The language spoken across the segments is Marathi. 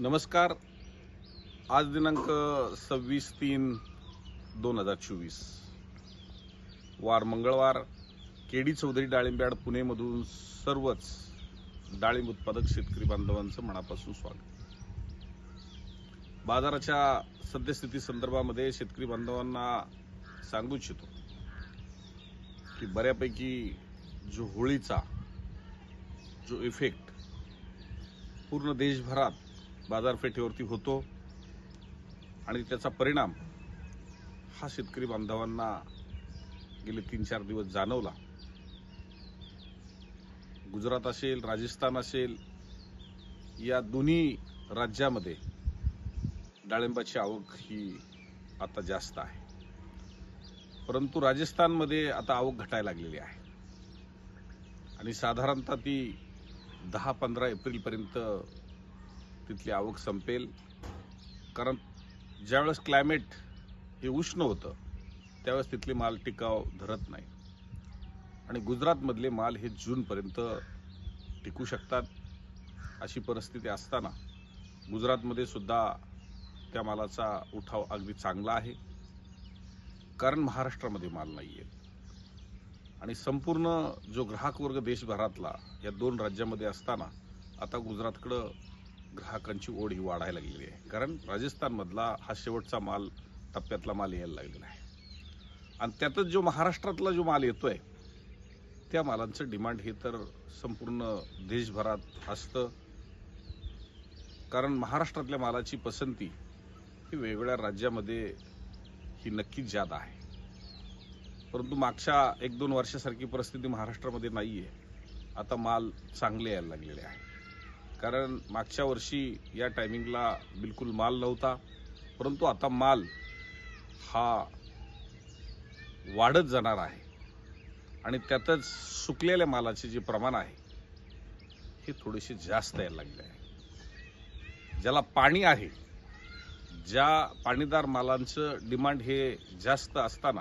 नमस्कार. आज दिनांक सव्वीस तीन दोन हजार चोवीस. वार मंगळवार केडी चौधरी डाळिंब्याड पुणेमधून सर्वच डाळिंब उत्पादक शेतकरी बांधवांचं मनापासून स्वागत. बाजाराच्या सद्यस्थिती संदर्भामध्ये शेतकरी बांधवांना सांगू इच्छितो की बऱ्यापैकी जो होळीचा जो इफेक्ट पूर्ण देशभरात बाजारपेठेवरती होतो आणि त्याचा परिणाम हा शेतकरी बांधवांना गेले तीन चार दिवस जाणवला. गुजरात असेल राजस्थान असेल या दोन्ही राज्यामध्ये डाळिंबाची आवक ही आता जास्त आहे. परंतु राजस्थानमध्ये आता आवक घटायला लागलेली आहे. आणि साधारणतः ती दहा पंधरा एप्रिलपर्यंत तिथली आवक संपेल. कारण ज्यावेळेस क्लायमेट हे उष्ण होतं त्यावेळेस तिथले माल टिकाव धरत नाही. आणि गुजरातमधले माल हे जूनपर्यंत टिकू शकतात अशी परिस्थिती असताना गुजरातमध्ये सुद्धा त्या मालाचा उठाव अगदी चांगला आहे. कारण महाराष्ट्रामध्ये माल नाही आहे आणि संपूर्ण जो ग्राहक वर्ग देशभरातला या दोन राज्यामध्ये असताना आता गुजरातकडं ग्राहकांची ओढ ही वाढायला लागलेली आहे. कारण राजस्थानमधला हा शेवटचा माल टप्प्यातला माल यायला लागलेला आहे. आणि त्यातच जो महाराष्ट्रातला जो माल येतोय त्या मालांचं डिमांड हे तर संपूर्ण देशभरात असतं. कारण महाराष्ट्रातल्या मालाची पसंती ही वेगवेगळ्या राज्यामध्ये ही नक्कीच जादा आहे. परंतु मागच्या एक दोन वर्षासारखी परिस्थिती महाराष्ट्रामध्ये नाही आहे आता माल चांगले यायला लागलेले आहे. कारण मागच्या वर्षी या टायमिंगला बिलकुल माल नव्हता. परंतु आता माल हा वाढत जाणार आहे. आणि त्यातच सुकलेल्या मालाचे जे प्रमाण आहे हे थोडेसे जास्त यायला लागले आहे. ज्याला पाणी आहे ज्या पाणीदार मालांचं डिमांड हे जास्त असताना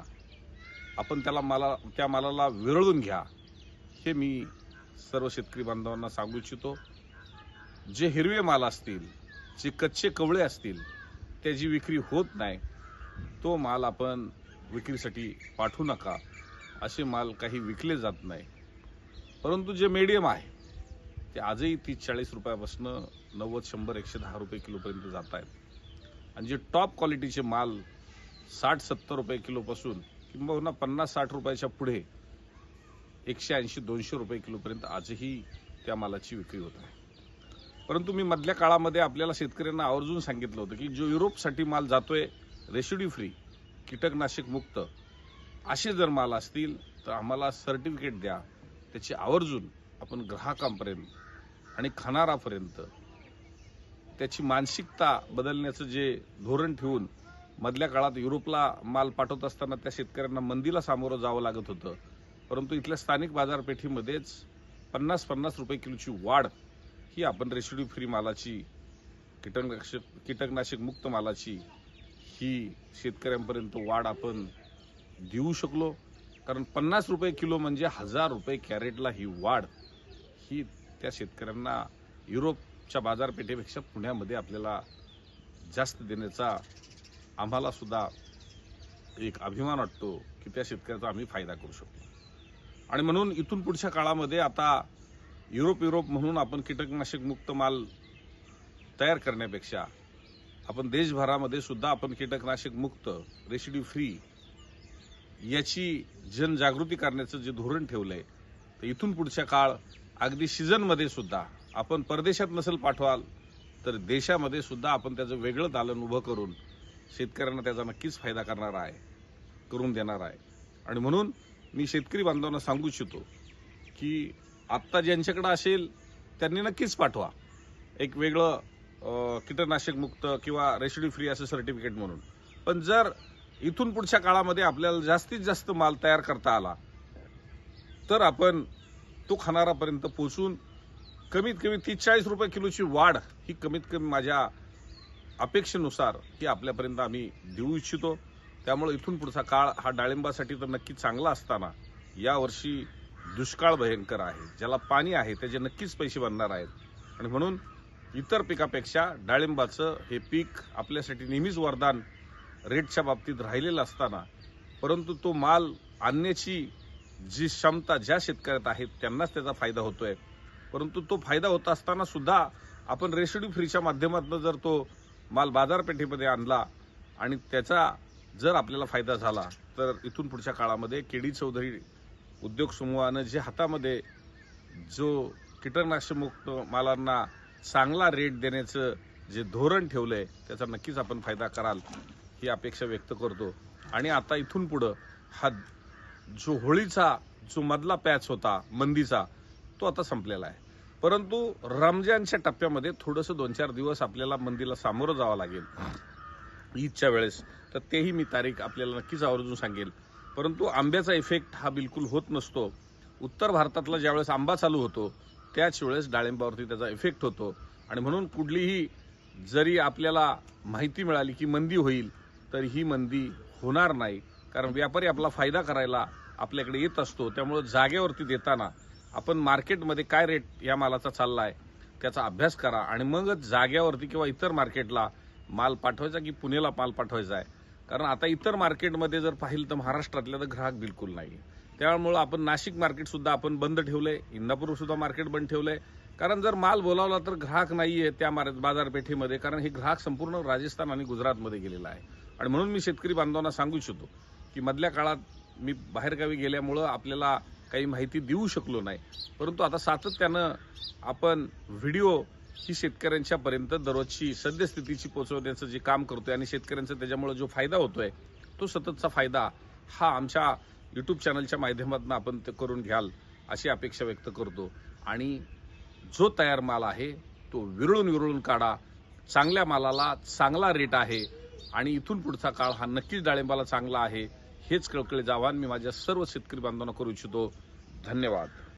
आपण त्याला माला त्या मालाला विरळून घ्या हे मी सर्व शेतकरी बांधवांना सांगू इच्छितो. जे हिरवे माल असतील जे कच्चे कवळे असतील त्याची विक्री होत नाही तो माल आपण विक्रीसाठी पाठवू नका. असे माल काही विकले जात नाही. परंतु जे मीडियम आहे ते आजही तीस चाळीस रुपयापासून नव्वद शंभर एकशे दहा रुपये किलोपर्यंत जात आहेत. आणि जे टॉप क्वालिटीचे माल साठ सत्तर रुपये किलोपासून किंबहुना पन्नास साठ रुपयाच्या पुढे एकशे ऐंशी दोनशे रुपये किलोपर्यंत आजही त्या मालाची विक्री होत आहे. परंतु मी मधल्या काळामध्ये आपल्याला शेतकऱ्यांना आवर्जून सांगितलं होतं की जो युरोपसाठी माल जातोय रेसिड्यू फ्री कीटकनाशक मुक्त असे जर माल असतील तर आम्हाला सर्टिफिकेट द्या. त्याची आवर्जून आपण ग्राहकांपर्यंत आणि खाणारापर्यंत त्याची मानसिकता बदलण्याचं जे धोरण ठेवून मधल्या काळात युरोपला माल पाठवत असताना त्या शेतकऱ्यांना मंदीला सामोरं जावं लागत होतं. परंतु इथल्या स्थानिक बाजारपेठेमध्येच पन्नास पन्नास रुपये किलोची वाढ ही आपण रेसिड्यू फ्री मालाची कीटकनाशक कीटकनाशक मुक्त मालाची ही शेतकऱ्यांपर्यंत वाढ आपण देऊ शकलो. कारण पन्नास रुपये किलो म्हणजे हजार रुपये कॅरेटला ही वाढ ही त्या शेतकऱ्यांना युरोपच्या बाजारपेठेपेक्षा पुण्यामध्ये आपल्याला जास्त देण्याचा आम्हाला सुद्धा एक अभिमान वाटतो की त्या शेतकऱ्याचा आम्ही फायदा करू शकतो आणि म्हणून इथून पुढच्या काळामध्ये आता युरोप युरोप म्हणून आपण कीटकनाशक मुक्त माल तयार करण्यापेक्षा आपण देशभरामध्ये सुद्धा आपण कीटकनाशक मुक्त रेसिड्यू फ्री याची जनजागृती करण्याचं जे धोरण ठेवलं आहे तर इथून पुढच्या काळ अगदी सीझनमध्ये सुद्धा आपण परदेशात नसेल पाठवाल तर देशामध्ये सुद्धा आपण त्याचं वेगळं दालन उभं करून शेतकऱ्यांना त्याचा नक्कीच फायदा करणार आहे करून देणार आहे. आणि म्हणून मी शेतकरी बांधवांना सांगू इच्छितो की आत्ता ज्यांच्याकडे असेल त्यांनी नक्कीच पाठवा. एक वेगळं कीटकनाशक मुक्त किंवा रेसिडी फ्री असं सर्टिफिकेट म्हणून. पण जर इथून पुढच्या काळामध्ये आपल्याला जास्तीत जास्त माल तयार करता आला तर आपण तो खाणारापर्यंत पोचून कमीत कमी तीस चाळीस रुपये किलोची वाढ ही कमीत कमी माझ्या अपेक्षेनुसार ही आपल्यापर्यंत आम्ही देऊ इच्छितो. त्यामुळे इथून पुढचा काळ हा डाळिंबासाठी तर नक्की चांगला असताना यावर्षी दुष्काळ भयंकर आहे. ज्याला पाणी आहे त्याचे नक्कीच पैसे बनणार आहेत. आणि म्हणून इतर पिकापेक्षा डाळिंबाचं हे पीक आपल्यासाठी नेहमीच वरदान रेटच्या बाबतीत राहिलेलं असताना परंतु तो माल आणण्याची जी क्षमता ज्या शेतकऱ्यात आहे त्यांनाच त्याचा फायदा होतोय. परंतु तो फायदा होत असताना सुद्धा आपण रेसिड्यू फ्रीच्या माध्यमातून जर तो माल बाजारपेठेमध्ये आणला आणि त्याचा जर आपल्याला फायदा झाला तर इथून पुढच्या काळामध्ये केडी चौधरी उद्योग समूहानं जे हातामध्ये जो कीटकनाशकमुक्त मालांना चांगला रेट देण्याचं जे धोरण ठेवलं आहे त्याचा नक्कीच आपण फायदा कराल ही अपेक्षा व्यक्त करतो. आणि आता इथून पुढं हा जो होळीचा जो मधला पॅच होता मंदीचा तो आता संपलेला आहे. परंतु रमजानच्या टप्प्यामध्ये थोडंसं दोन चार दिवस आपल्याला मंदीला सामोरं जावं लागेल. ईदच्या वेळेस. तर तेही मी तारीख आपल्याला नक्कीच आवर्जून सांगेल. परंतु आंब्याचा इफेक्ट हा बिलकुल होत नसतो. उत्तर भारतातला ज्यावेळेस आंबा चालू होतो त्याच वेळेस डाळिंबावरती त्याचा इफेक्ट होतो. आणि म्हणून कुठलीही जरी आपल्याला माहिती मिळाली की मंदी होईल तर ही मंदी होणार नाही. कारण व्यापारी आपला फायदा करायला आपल्याकडे येत असतो. त्यामुळं जागेवरती देताना आपण मार्केटमध्ये काय रेट या मालाचा चालला आहे त्याचा अभ्यास करा. आणि मगच जाग्यावरती किंवा इतर मार्केटला माल पाठवायचा की पुणेला माल पाठवायचा आहे कारण आता इतर मार्केटमध्ये जर पाहिलं तर महाराष्ट्रातल्या तर ग्राहक बिलकुल नाही. त्यामुळं आपण नाशिक मार्केट सुद्धा आपण बंद ठेवलंय इंदापूर सुद्धा मार्केट बंद ठेवलंय. कारण जर माल बोलावला तर ग्राहक नाही आहे त्या मार- बाजारपेठेमध्ये कारण हे ग्राहक संपूर्ण राजस्थान आणि गुजरातमध्ये गेलेला आहे. आणि म्हणून मी शेतकरी बांधवांना सांगू इच्छितो की मधल्या काळात मी बाहेरगावी गेल्यामुळं आपल्याला काही माहिती देऊ शकलो नाही. परंतु आता सातत्यानं आपण व्हिडिओ ही शेतकऱ्यांच्या पर्यंत दररोजची सद्यस्थितीची पोहोचवण्याचं जे काम करतोय आणि शेतकऱ्यांचा त्याच्यामुळे जो फायदा होतोय तो सततचा फायदा हा आमच्या यूट्यूब चॅनलच्या माध्यमातून आपण ते करून घ्याल अशी अपेक्षा व्यक्त करतो. आणि जो तयार माल आहे तो विरळून विरळून काढा. चांगल्या मालाला चांगला रेट आहे आणि इथून पुढचा काळ हा नक्कीच डाळिंबाला चांगला आहे हेच कळकळीचं आव्हान मी माझ्या सर्व शेतकरी बांधवांना करू इच्छितो. धन्यवाद.